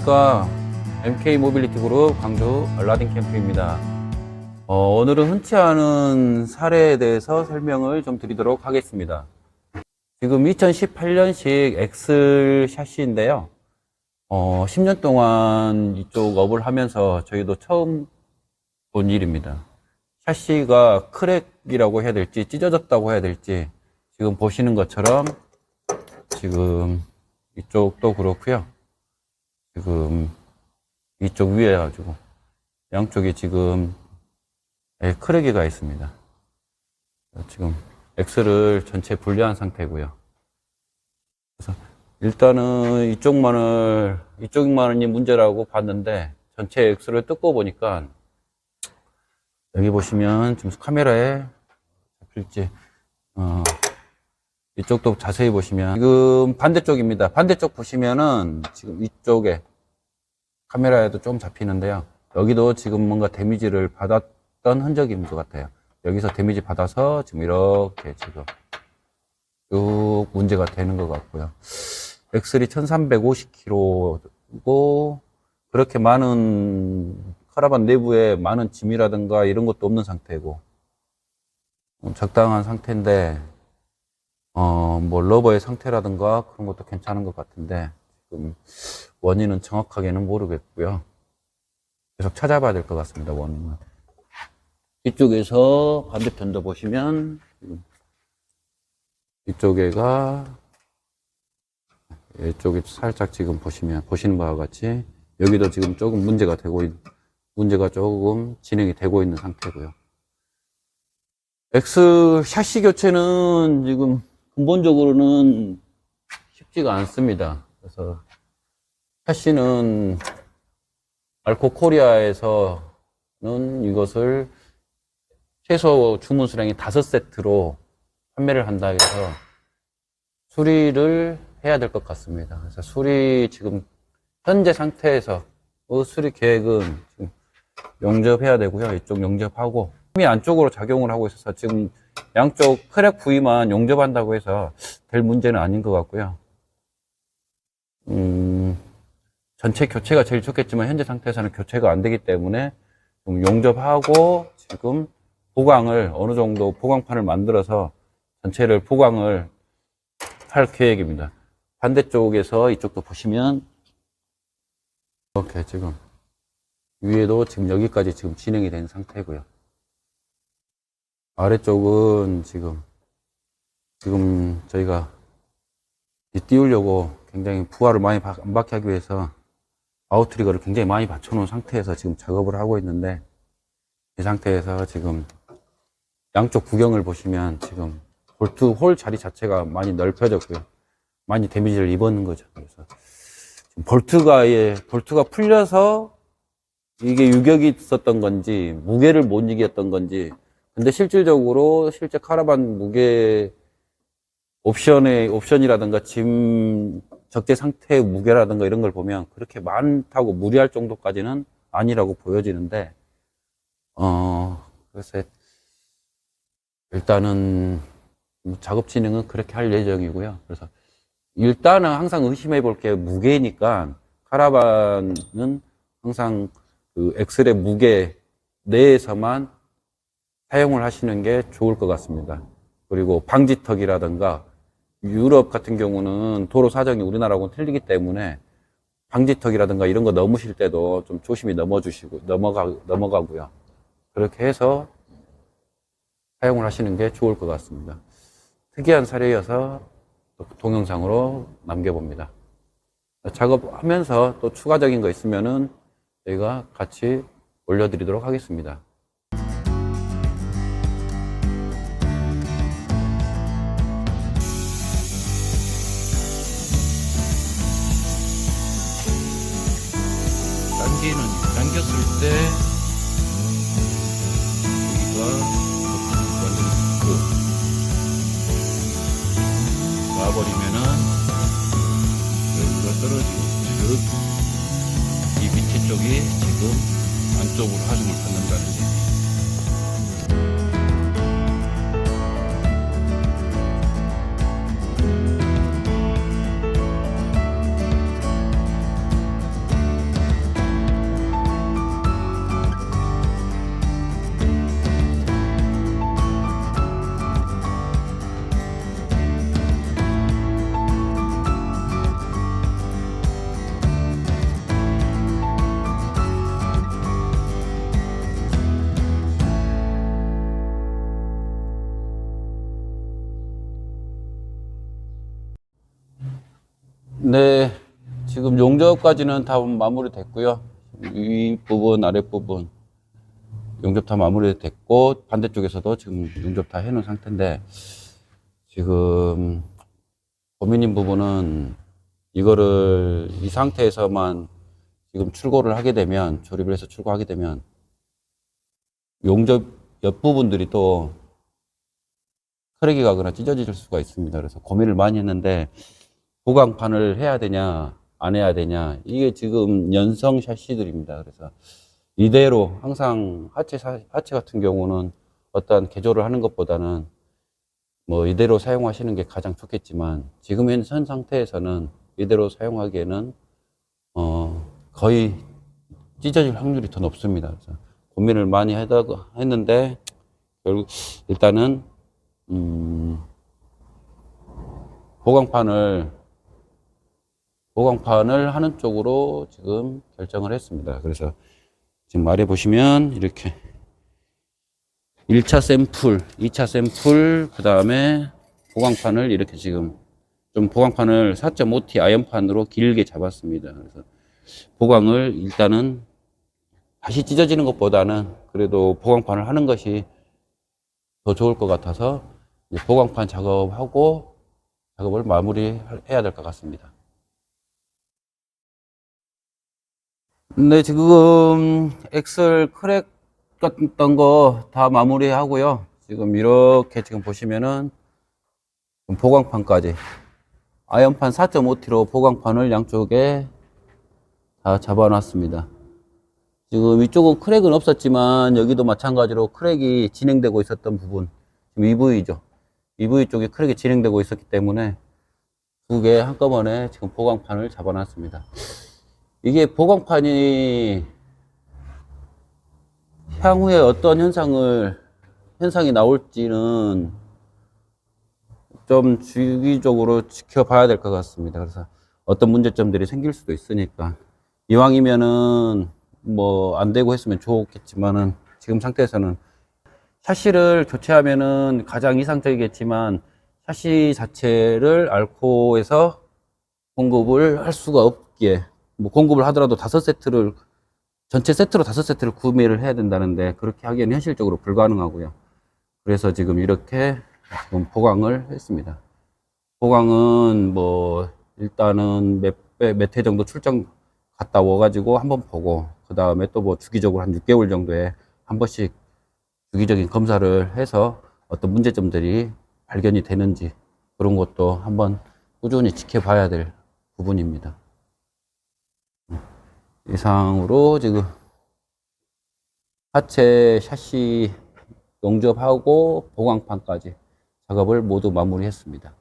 안녕하십니까. MK 모빌리티 그룹 광주 알라딘 캠프입니다. 어, 오늘은 흔치 않은 사례에 대해서 설명을 좀 드리도록 하겠습니다. 지금 2018년식 엑슬 샤시인데요. 어, 10년 동안 이쪽 업을 하면서 저희도 처음 본 일입니다. 샤시가 크랙이라고 해야 될지 찢어졌다고 해야 될지 지금 보시는 것처럼 지금 이쪽도 그렇고요. 지금 이쪽 위에 가지고 양쪽이 지금 예, 크랙이가 있습니다. 지금 엑스를 전체 분리한 상태고요. 그래서 일단은 이쪽만을 이쪽만이 문제라고 봤는데 전체 엑스를 뜯고 보니까 여기 보시면 지금 카메라에 잡힐지 어, 이쪽도 자세히 보시면 지금 반대쪽입니다. 반대쪽 보시면은 지금 이쪽에 카메라에도 좀 잡히는데요. 여기도 지금 뭔가 데미지를 받았던 있는 것 같아요. 여기서 데미지 받아서 지금 이렇게 지금 쭉 문제가 되는 것 같고요. 엑셀이 1350kg고 그렇게 많은 카라반 내부에 많은 짐이라든가 이런 것도 없는 상태고 음, 적당한 상태인데 어, 뭐 러버의 상태라든가 그런 것도 괜찮은 것 같은데 지금 원인은 정확하게는 모르겠고요. 계속 찾아봐야 될 것 같습니다. 원인은. 이쪽에서 반대편도 보시면 이쪽에가 이쪽에 살짝 지금 보시면 보시는 바와 같이 여기도 지금 조금 문제가 되고 있, 문제가 조금 진행이 되고 있는 상태고요. X 샤시 교체는 지금 근본적으로는 쉽지가 않습니다. 그래서 샤시는 알코 코리아에서는 이것을 최소 주문 수량이 다섯 세트로 판매를 한다 해서 수리를 해야 될 것 같습니다. 그래서 수리 지금 현재 상태에서 그 수리 계획은 지금 용접해야 되고요. 이쪽 용접하고 힘이 안쪽으로 작용을 하고 있어서 지금 양쪽 크랙 부위만 용접한다고 해서 될 문제는 아닌 것 같고요. 음, 전체 교체가 제일 좋겠지만 현재 상태에서는 교체가 안 되기 때문에 좀 용접하고 지금 보강을 어느 정도 보강판을 만들어서 전체를 보강을 할 계획입니다. 반대쪽에서 이쪽도 보시면 이렇게 지금 위에도 지금 여기까지 지금 진행이 된 상태고요. 아래쪽은 지금 지금 저희가 이 띄우려고 굉장히 부하를 많이 바- 안 받게 하기 위해서 아웃트리거를 굉장히 많이 받쳐놓은 상태에서 지금 작업을 하고 있는데 이 상태에서 지금 양쪽 구경을 보시면 지금 볼트 홀 자리 자체가 많이 넓혀졌고요. 많이 데미지를 입었는 거죠. 그래서 볼트가 예, 볼트가 풀려서 이게 유격이 있었던 건지 무게를 못 이겼던 건지 근데 실질적으로 실제 카라반 무게 옵션의 옵션이라든가 짐 적재 상태의 무게라든가 이런 걸 보면 그렇게 많다고 무리할 정도까지는 아니라고 보여지는데 어 그래서 일단은 작업 진행은 그렇게 할 예정이고요. 그래서 일단은 항상 의심해 볼 게 무게니까 카라반은 항상 그 엑셀의 무게 내에서만 사용을 하시는 게 좋을 것 같습니다. 그리고 방지턱이라든가 유럽 같은 경우는 도로 사정이 우리나라하고는 틀리기 때문에 방지턱이라든가 이런 거 넘으실 때도 좀 조심히 넘어주시고 넘어가 넘어가고요. 그렇게 해서 사용을 하시는 게 좋을 것 같습니다. 특이한 사례여서 또 동영상으로 남겨봅니다. 작업하면서 또 추가적인 거 있으면은 저희가 같이 올려드리도록 하겠습니다. 때 여기가 완전 그 놔버리면은 여기가 떨어지고 즉 이 밑에 쪽이 지금 안쪽으로 하중을 받는다는 얘기. 네, 지금 용접까지는 다 마무리됐고요. 위 부분, 아랫 부분 용접 다 마무리됐고 반대쪽에서도 지금 용접 다 해놓은 상태인데 지금 고민인 부분은 이거를 이 상태에서만 지금 출고를 하게 되면 조립을 해서 출고하게 되면 용접 옆 부분들이 또 크랙이 가거나 찢어질 수가 있습니다. 그래서 고민을 많이 했는데 보강판을 해야 되냐 안 해야 되냐 이게 지금 연성 샤시들입니다. 그래서 이대로 항상 하체 사- 하체 같은 경우는 어떠한 개조를 하는 것보다는 뭐 이대로 사용하시는 게 가장 좋겠지만 지금 현 상태에서는 이대로 사용하기에는 어 거의 찢어질 확률이 더 높습니다. 그래서 고민을 많이 하다가 했는데 결국 일단은 음 보강판을 보강판을 하는 쪽으로 지금 결정을 했습니다. 그래서 지금 아래 보시면 이렇게 1차 샘플, 2차 샘플, 그 다음에 보강판을 이렇게 지금 좀 보강판을 4.5T 아연판으로 길게 잡았습니다. 그래서 보강을 일단은 다시 찢어지는 것보다는 그래도 보강판을 하는 것이 더 좋을 것 같아서 보강판 작업하고 작업을 마무리해야 될 것 같습니다. 네, 지금 엑셀 크랙 같던 거 다 마무리하고요. 지금 이렇게 지금 보시면은 보강판까지 아연판 4.5T로 보강판을 양쪽에 다 잡아놨습니다. 지금 이쪽은 크랙은 없었지만 여기도 마찬가지로 크랙이 진행되고 있었던 부분 지금 EV죠. EV 쪽에 크랙이 진행되고 있었기 때문에 두 개 한꺼번에 지금 보강판을 잡아놨습니다. 이게 보강판이 향후에 어떤 현상을 현상이 나올지는 좀 주기적으로 지켜봐야 될 것 같습니다. 그래서 어떤 문제점들이 생길 수도 있으니까 이왕이면은 뭐 안 되고 했으면 좋겠지만은 지금 상태에서는 샤시를 교체하면은 가장 이상적이겠지만 샤시 자체를 알코에서 공급을 할 수가 없기에 뭐 공급을 하더라도 다섯 세트를 전체 세트로 다섯 세트를 구매를 해야 된다는데 그렇게 하기에는 현실적으로 불가능하고요. 그래서 지금 이렇게 지금 보강을 했습니다. 보강은 뭐 일단은 몇몇 회 정도 출장 갔다 와가지고 한번 보고 그 다음에 또 뭐 주기적으로 한 6개월 정도에 한 번씩 주기적인 검사를 해서 어떤 문제점들이 발견이 되는지 그런 것도 한번 꾸준히 지켜봐야 될 부분입니다. 이상으로 지금 하체 샤시 용접하고 보강판까지 작업을 모두 마무리했습니다.